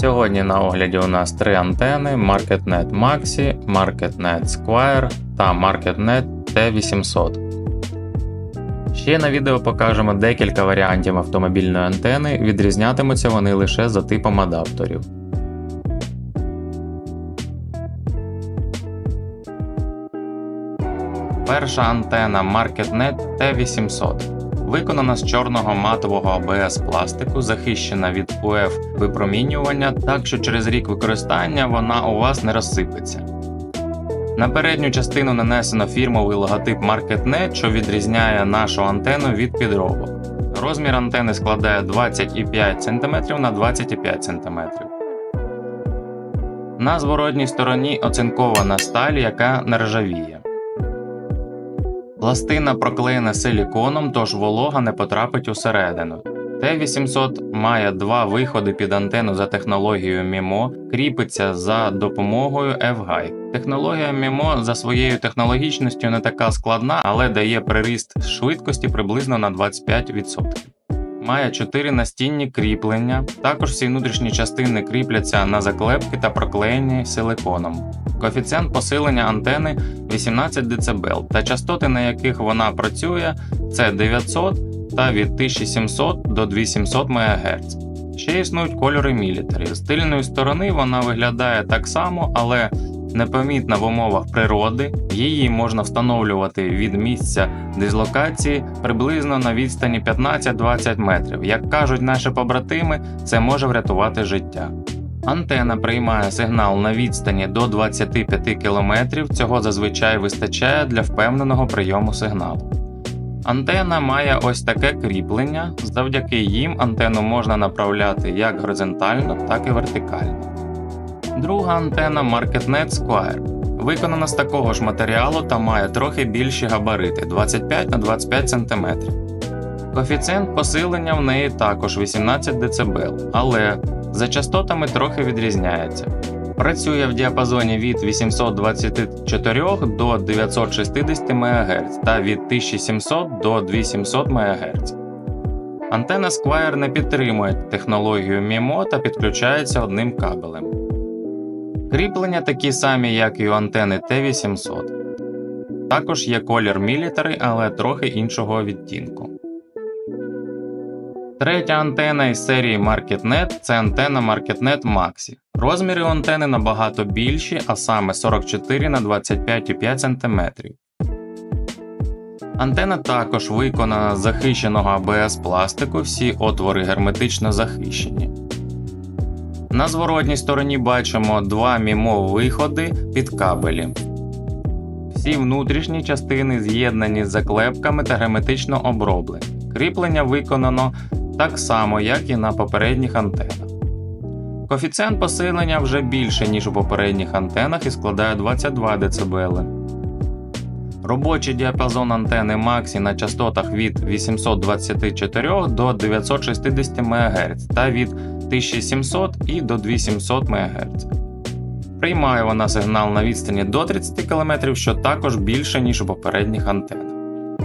Сьогодні на огляді у нас три антени MarketNet Maxi, MarketNet Squire та MarketNet T800. Ще на відео покажемо декілька варіантів автомобільної антени, відрізнятимуться вони лише за типом адаптерів. Перша антена MarketNet T800. Виконана з чорного матового АБС пластику, захищена від УФ випромінювання, так що через рік використання вона у вас не розсипеться. На передню частину нанесено фірмовий логотип MarketNet, що відрізняє нашу антенну від підробок. Розмір антени складає 20,5 см на 25 см. На зворотній стороні оцинкована сталь, яка не ржавіє. Пластина проклеєна силіконом, тож волога не потрапить усередину. Т-800 має два виходи під антенну за технологією MIMO, кріпиться за допомогою F-Guide. Технологія MIMO за своєю технологічністю не така складна, але дає приріст швидкості приблизно на 25%. Має 4 настінні кріплення, також всі внутрішні частини кріпляться на заклепки та проклеєні силиконом. Коефіцієнт посилення антени 18 дБ, та частоти, на яких вона працює, це 900 та від 1700 до 2700 МГц. Ще існують кольори мілітарі. З тильної сторони вона виглядає так само, але непомітна в умовах природи. Її можна встановлювати від місця дислокації приблизно на відстані 15-20 метрів. Як кажуть наші побратими, це може врятувати життя. Антена приймає сигнал на відстані до 25 км, цього зазвичай вистачає для впевненого прийому сигналу. Антена має ось таке кріплення, завдяки їм антенну можна направляти як горизонтально, так і вертикально. Друга антена MarketNet Squire виконана з такого ж матеріалу та має трохи більші габарити 25 на 25 см. Коефіцієнт посилення в неї також 18 дБ, але за частотами трохи відрізняється. Працює в діапазоні від 824 до 960 МГц та від 1700 до 2700 МГц. Антена Squire не підтримує технологію MIMO та підключається одним кабелем. Кріплення такі самі, як і у антени T800. Також є колір Military, але трохи іншого відтінку. Третя антена із серії MarketNet це антена MarketNet Maxi. Розміри антени набагато більші, а саме 44 на 25,5 см. Антена також виконана з захищеного ABS пластику, всі отвори герметично захищені. На зворотній стороні бачимо два мімо виходи під кабелі. Всі внутрішні частини з'єднані з заклепками та герметично оброблені. Кріплення виконано так само, як і на попередніх антенах. Коефіцієнт посилення вже більше, ніж у попередніх антенах і складає 22 дБ. Робочий діапазон антени Maxi на частотах від 824 до 960 МГц та від 1700 і до 2700 МГц. Приймає вона сигнал на відстані до 30 км, що також більше, ніж у попередніх антенах.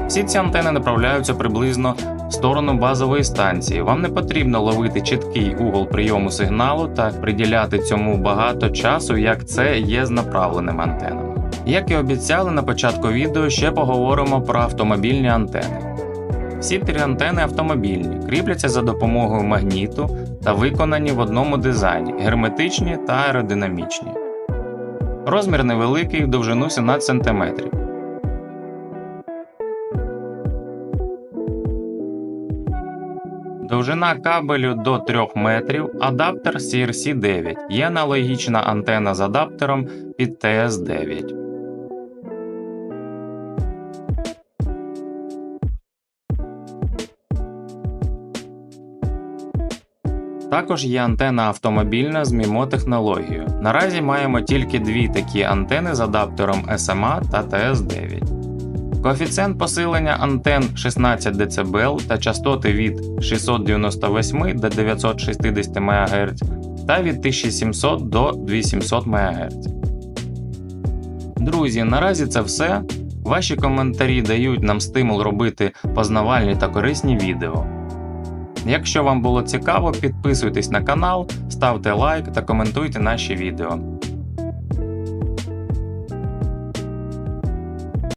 Всі ці антени направляються приблизно в сторону базової станції. Вам не потрібно ловити чіткий угол прийому сигналу та приділяти цьому багато часу, як це є з направленими антенами. Як і обіцяли на початку відео, ще поговоримо про автомобільні антени. Всі три антени автомобільні, кріпляться за допомогою магніту та виконані в одному дизайні герметичні та аеродинамічні. Розмір невеликий в довжину 17 см. Довжина кабелю до 3 метрів, адаптер CRC9. Є аналогічна антена з адаптером під TS9. Також є антена автомобільна з MIMO технологією. Наразі маємо тільки дві такі антени з адаптером SMA та TS9. Коефіцієнт посилення антен 16 дБ та частоти від 698 до 960 МГц та від 1700 до 2700 МГц. Друзі, наразі це все. Ваші коментарі дають нам стимул робити познавальні та корисні відео. Якщо вам було цікаво, підписуйтесь на канал, ставте лайк та коментуйте наші відео.